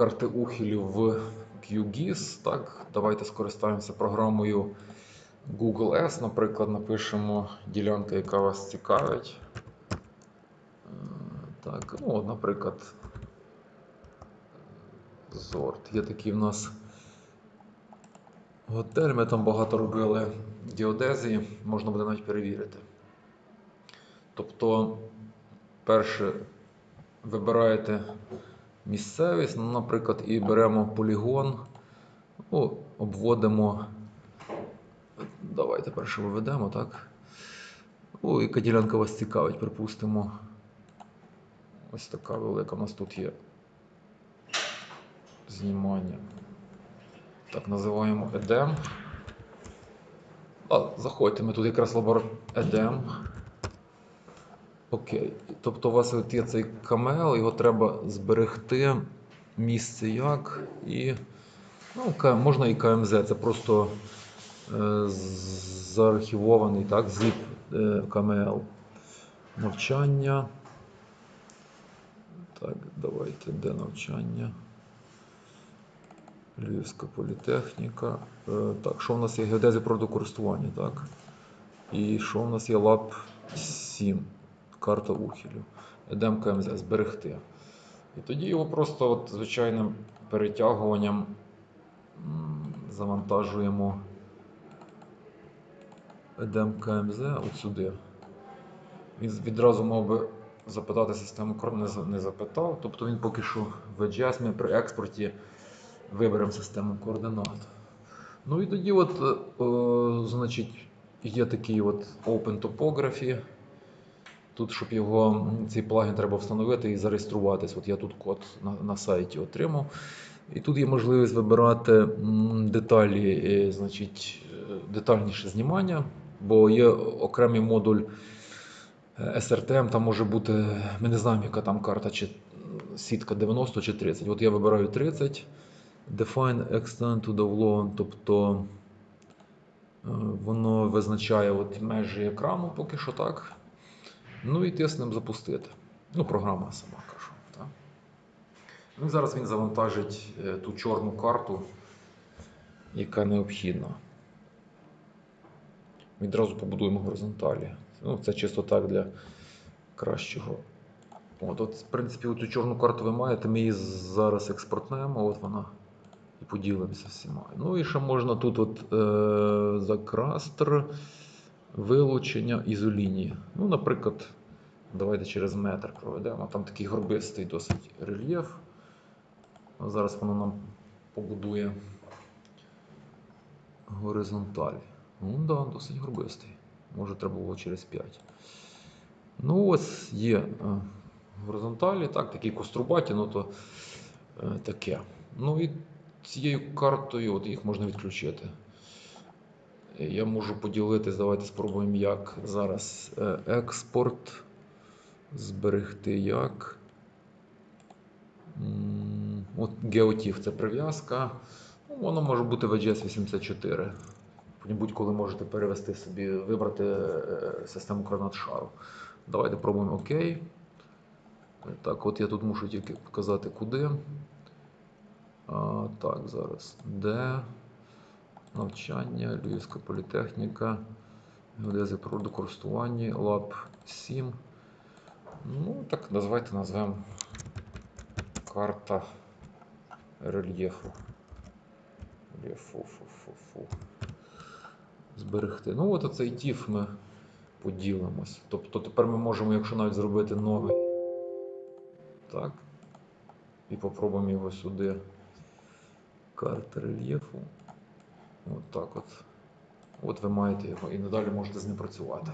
карти ухилів в QGIS. Так, давайте скористаємося програмою Google S. Наприклад, напишемо ділянка, яка вас цікавить. Е, Так, ну, наприклад, Зорт. Є такий в нас готель. Ми там багато робили геодезії, можна буде навіть перевірити. Тобто, перше, вибираєте місцевість, ну, наприклад, і беремо полігон, ну, обводимо. Давайте перше виведемо, так? О, яка ділянка вас цікавить, припустимо. Ось така велика у нас тут є знімання. Так, називаємо Едем. А, заходьте, ми тут якраз лабор Едем. Окей. Тобто у вас от є цей камел, його треба зберегти місце як і. Ну, можна і КМЗ, це просто е, заархівований так, zip е, KML. Навчання. Так, давайте, де навчання? Львівська політехніка. Е, так, що в нас є геодезія природокористування, так? І що в нас є лап 7, карта ухилів. Едем КМЗ, зберегти. І тоді його просто от звичайним перетягуванням завантажуємо Едем КМЗ от сюди. Він відразу мав би запитати систему координат, не запитав. Тобто він поки що в EGS ми при експорті виберемо систему координат. Ну і тоді, от, е, е, значить, є такий от Open Topography. Тут, щоб його, цей плагін треба встановити і зареєструватись. От я тут код на, на сайті отримав. І тут є можливість вибирати деталі, е, значить, е, детальніше знімання, бо є окремий модуль е, SRTM, там може бути, ми не знаємо, яка там карта, чи сітка 90 чи 30. От я вибираю 30. Define extend to download, тобто воно визначає от межі екрану поки що так. Ну і тиснемо запустити. Ну, програма сама кажу. Так? Ну, зараз він завантажить е, ту чорну карту, яка необхідна. Відразу побудуємо горизонталі. Ну, це чисто так для кращого. От, от, в принципі, цю чорну карту ви маєте, ми її зараз експортнемо, от вона. І поділимося всіма. Ну і ще можна тут от, е, закрастр, вилучення ізолінії. Ну, наприклад, давайте через метр проведемо. Там такий горбистий досить рельєф. Зараз воно нам побудує горизонталь. Ну да, досить горбистий. Може, треба було через 5. Ну, ось є е, горизонталі, так, такі кострубаті, ну то е, таке. Ну і цією картою от їх можна відключити. Я можу поділитись, давайте спробуємо, як зараз е, експорт. Зберегти як. От GeoTIFF це прив'язка. Ну, воно може бути VGS 84. Потім будь-коли можете перевести собі, вибрати е, систему координат шару. Давайте пробуємо ОК. Так, от я тут мушу тільки вказати куди. А, так, зараз. Де? Навчання, Львівська політехніка, геодезія природокористування, лаб 7. Ну, так, давайте назвемо карта рельєфу. Рельєфу, фу, фу, фу. Зберегти. Ну, от оцей тіф ми поділимось. Тобто тепер ми можемо, якщо навіть зробити новий. Так. І попробуємо його сюди. Карта рельєфу. От так от. От ви маєте його і надалі можете з ним працювати.